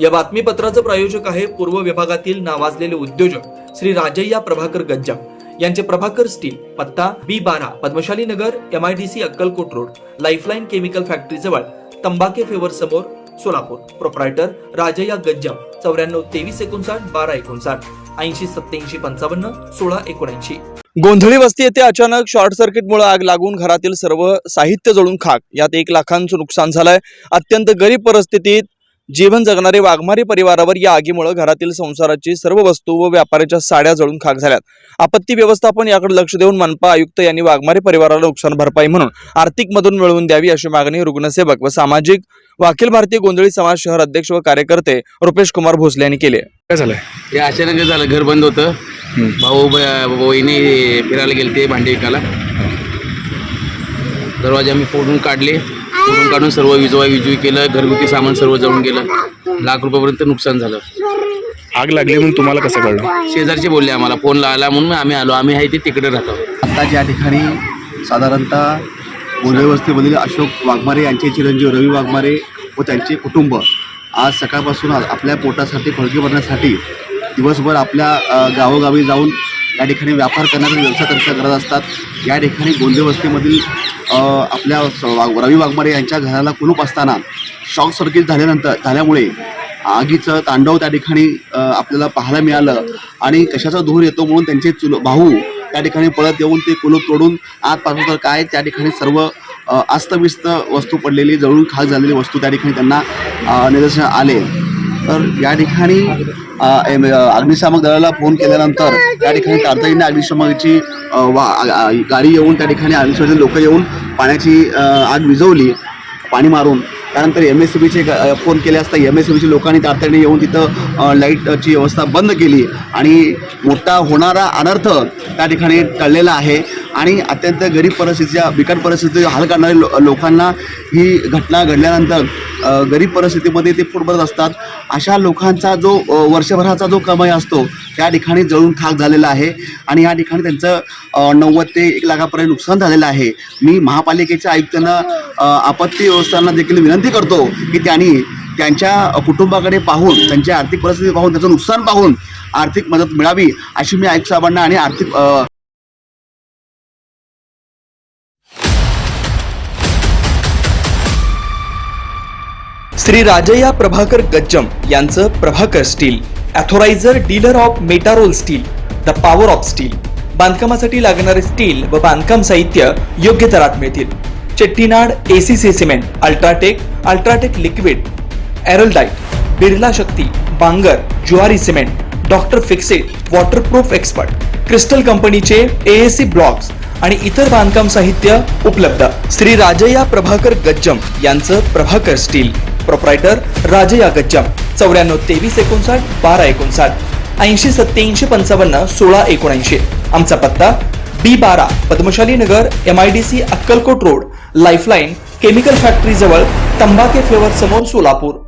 या बातमीपत्राचं प्रायोजक आहे पूर्व विभागातील नावाजलेले उद्योजक श्री राजय्या प्रभाकर गज्जम यांचे प्रभाकर स्टील पत्ता बी बारा Padmashali Nagar M I D C Akkalkot road lifeline chemical factory जवळ तंबाके फेवर समोर सोलापूर. प्रोप्रायटर राजय्या गज्जम चौऱ्याण्णव तेवीस एकोणसाठ बारा एकोणसाठ ऐंशी सत्याऐंशी पंचावन्न सोळा एकोणऐंशी. गोंधळी वस्ती येथे अचानक शॉर्ट सर्किटमुळे आग लागून घरातील सर्व साहित्य जळून खाक. यात एक लाखांचं नुकसान झालंय. अत्यंत गरीब परिस्थितीत जीवन जगणारे वाघमारी परिवारावर या आगीमुळे घरातील संसाराची सर्व वस्तू व व्यापाऱ्याच्या साड्या जळून खाक झाल्यात. आपत्ती व्यवस्थापन याकडे लक्ष देऊन मनपा आयुक्त यांनी वाघमारी परिवाराला नुकसान भरपाई म्हणून आर्थिक मदत मिळवून द्यावी अशी मागणी रुग्णसेवक व सामाजिक व अखिल भारतीय गोंधळी समाज शहर अध्यक्ष व कार्यकर्ते रुपेश कुमार भोसले यांनी केले. काय झालंय? हे अचानक झालं घर बंद होतं. भाऊ ब- वहिनी फिरायला गेलते भांडी विकायला. दरवाजे आम्ही फोडून काढले. फोडून काढून सर्व विजवा विजवी केलं घरगुती सामान सर्व जळून गेलं. लाख रुपयापर्यंत नुकसान झालं. आग लागली म्हणून तुम्हाला कसं कळलं? शेजारचे बोलले आम्हाला फोन लावला म्हणून आम्ही आलो. आम्ही आहे ते तिकडे राहतो. आता ज्या ठिकाणी साधारणतः गोंधळ वस्तीमधील अशोक वाघमारे यांचे चिरंजीव रवी वाघमारे व त्यांचे कुटुंब आज सकाळपासून आपल्या पोटासाठी फळके भरण्यासाठी दिवसभर आपल्या गावोगावी जाऊन या ठिकाणी व्यापार करण्याचा व्यवसाय त्यांचा करत असतात. या ठिकाणी गोंधळ वस्तीमधील अ, आपल्या स- वाघ- रवी वाघमारे यांच्या घराला कुलूप असताना शॉक सर्किट झाल्यानंतर झाल्यामुळे आगीचं तांडव त्या ठिकाणी आपल्याला पाहायला मिळालं आणि कशाचा धूर येतो म्हणून त्यांचे चुल भाऊ त्या ठिकाणी पळत येऊन ते कुलूप तोडून आत पाहतो तर काय त्या ठिकाणी सर्व अस्तव्यस्त वस्तू पडलेली जळून खाक झालेली वस्तू त्या ठिकाणी त्यांना निदर्शन आले. तर या ठिकाणी अग्निशामक दलाला फोन केल्यानंतर त्या ठिकाणी तातडीने अग्निशामकाची वा- गाडी येऊन त्या ठिकाणी अग्निशमनाचे लोक येऊन पाण्याची आग विझवली पाणी मारून. त्यानंतर एम एस सी बीचे फोन केले असता एम एस सी बीच्या लोकांनी तातडीने येऊन तिथं लाईटची व्यवस्था बंद केली. आणि मोठा होणारा अनर्थ त्या ठिकाणी टळलेला आहे. आणि अत्यंत गरीब परिस्थितीच्या बिकट परिस्थितीत हाल करणाऱ्या लो लोकांना ही घटना घडल्यानंतर गरीब परिस्थितीमध्ये ते पोट भरत असतात. अशा लोकांचा जो वर्षभराचा जो कमाई असतो त्या ठिकाणी जळून खाक झालेला आहे. आणि या ठिकाणी त्यांचं नव्वद ते एक लाखापर्यंत नुकसान झालेलं आहे. मी महापालिकेच्या आयुक्तांना आपत्ती व्यवस्थांना देखील विनंती करतो की त्यांनी त्यांच्या कुटुंबाकडे पाहून त्यांची आर्थिक परिस्थिती पाहून त्याचं नुकसान पाहून आर्थिक मदत मिळावी अशी मी आयुक्त साहेबांना आणि आर्थिक श्री राजया प्रभाकर गज्जम यांचं Prabhakar steel authoriser dealer of Metarol steel the power of steel. बांधकामासाठी लागणारे स्टील व बांधकाम साहित्य योग्य दरात मिळतील. Chettinad ACC cement UltraTech UltraTech liquid Araldite Birla Shakti Bangur Zuari cement doctor Fixit waterproof expert crystal कंपनीचे एएसी ब्लॉक्स आणि इतर बांधकाम साहित्य उपलब्ध. श्री राजया प्रभाकर गज्जम यांचं प्रभाकर स्टील. प्रोप्रायटर राजया गज्जम चौऱ्याण्णव तेवीस एकोणसाठ बारा एकोणसाठ. ऐंशी सत्याऐंशी पंचावन्न सोळा एकोणऐंशी. आमचा पत्ता बी बारा Padmashali Nagar M I D C Akkalkot road lifeline chemical factory जवळ तंबाके फ्लेवर समोर सोलापूर.